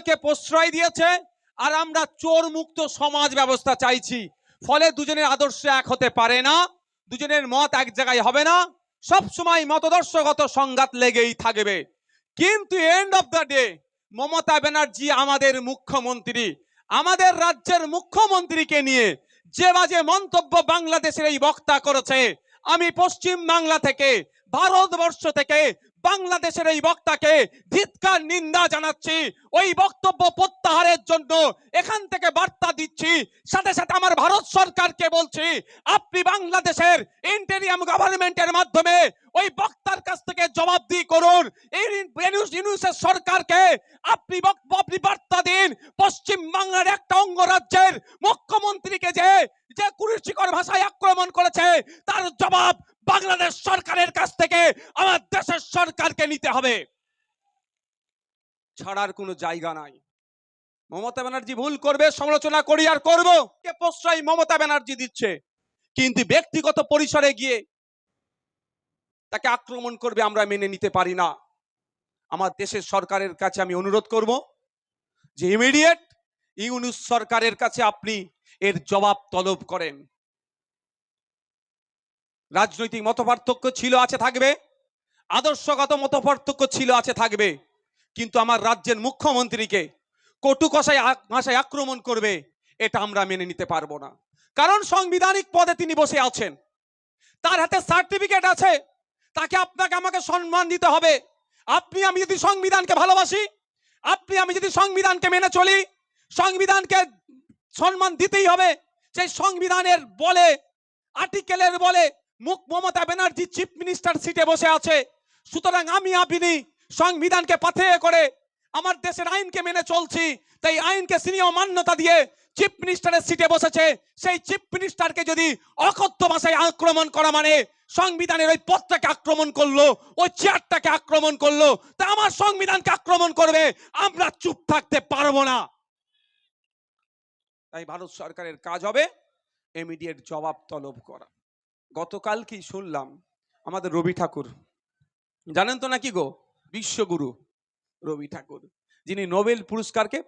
চোরগুলোকে প্রশ্রয় দিয়েছে আর আমরা চোর মুক্ত সমাজ ব্যবস্থা চাইছি। ফলে দুজনের আদর্শ এক হতে পারে না, দুজনের মত এক জায়গায় হবে না সব সময় মতদর্শগত সংঘাত লেগেই থাকবে। কিন্তু end of the day Mamata Banerjee আমাদের মুখ্যমন্ত্রী। আমাদের রাজ্যের মুখ্যমন্ত্রীকে নিয়ে যে বাজে মন্তব্য বাংলাদেশের এই বক্তা করেছে, আমি পশ্চিম বাংলা থেকে ভারতবর্ষ থেকে বাংলাদেশের এই বক্তাকে ধিৎকার, নিন্দা জানাচ্ছি। ওই বক্তব্য প্রত্যাহারের জন্য এখান থেকে বার্তা দিচ্ছি। সাথে সাথে আমার ভারত সরকারকে বলছি, আপনি বাংলাদেশের ইন্টেরিয়াম গভর্নমেন্টের মাধ্যমে ওই বক্তার কাছ থেকে জবাবদিহি করুন। এই ইউনুসের সরকারকে আপনি আপনি বার্তা দিন। পশ্চিম বাংলার একটা অঙ্গরাজ্যের মুখ্যমন্ত্রীকে যে যে কুরুচিকর ভাষায় আক্রমণ করেছে, তার জবাব বাংলাদেশ সরকারের কাছ থেকে আমার দেশের সরকারকে নিতে হবে। ছাড়ার কোনো জায়গা নাই। মমতা ব্যানার্জি ভুল করবে, সমালোচনা করি আর করব। কে প্রশ্রয় মমতা ব্যানার্জি দিচ্ছে? কিন্তু ব্যক্তিগত পরিসরে গিয়ে তাকে আক্রমণ করবে আমরা মেনে নিতে পারি না। আমার দেশের সরকারের কাছে আমি অনুরোধ করব যে ইমিডিয়েট ইউনুস সরকারের কাছে আপনি এর জবাব তলব করেন। রাজনৈতিক মতপার্থক্য ছিল, আছে, থাকবে। আদর্শগত মতপার্থক্য ছিল, আছে, থাকবে। কিন্তু আমার রাজ্যের মুখ্যমন্ত্রীকে কটু কষায় ভাষায় আক্রমণ করবে, এটা আমরা মেনে নিতে পারব না। কারণ সাংবিধানিক পদে তিনি বসে আছেন। তার হাতে সার্টিফিকেট আছে। তাকে আপনাকে আমাকে সম্মান দিতে হবে। আপনি, আমি যদি সংবিধানকে ভালোবাসি, আপনি, আমি যদি সংবিধানকে মেনে চলি, সংবিধানকে সম্মান দিতেই হবে। সেই সংবিধানের বলে, আর্টিকেলের বলে মুখ মমতা ব্যানার্জি চিফ মিনিস্টার সিটে বসে আছে। সুতরাং আমি আপনি, সংবিধানকে পাথেয় করে আমার দেশের আইনকে মেনে চলছি। তাই আইনকে স্নেহ মান্যতা দিয়ে চিফ মিনিস্টারের সিটে বসেছে। সেই চিফ মিনিস্টারকে যদি অকথ্য ভাষায় আক্রমণ করা মানে সংবিধানের ওই পদটাকে আক্রমণ করল, ওই চেয়ারটাকে আক্রমণ করল, তা আমার সংবিধানকে আক্রমণ করবে, আমরা চুপ থাকতে পারব না। তাই ভারত সরকারের কাজ হবে ইমিডিয়েট জবাব তলব করা। গতকাল কি শুনলাম? আমাদের রবি ঠাকুর। জানেন তো নাকি গো? বিশ্বগুরু রবি ঠাকুর। যিনি নোবেল পুরস্কারকে